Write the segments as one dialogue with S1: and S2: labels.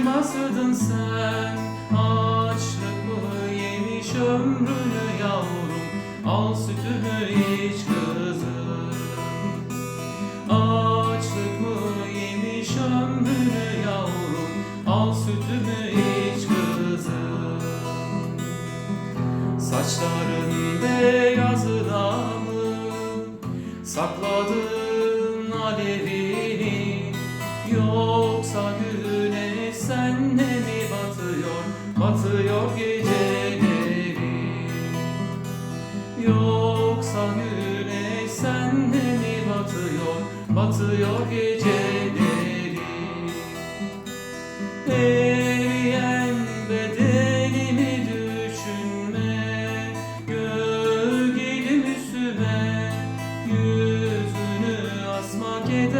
S1: acımasıydın sen Açlık mı yemiş ömrünü yavrum? Al sütümü iç kızım. Açlık mı yemiş ömrünü yavrum? Al sütümü iç kızım. Saçların beyazı mı Sakladın alevini. Yoksa gül sende mi batıyor? Batıyor geceleri. Yoksa güneş sende mi batıyor? Batıyor geceleri. Eriyen bedenimi düşünme Gölgelim üstüme Yüzünü asma kederine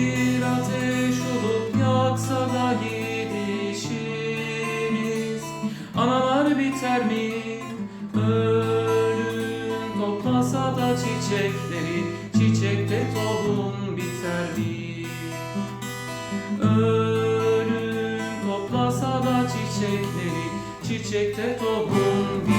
S1: biter mi? Ölüm toplasa da çiçekleri Çiçekte tohum biter mi? Ölüm toplasa da çiçekleri Çiçekte tohum biter mi?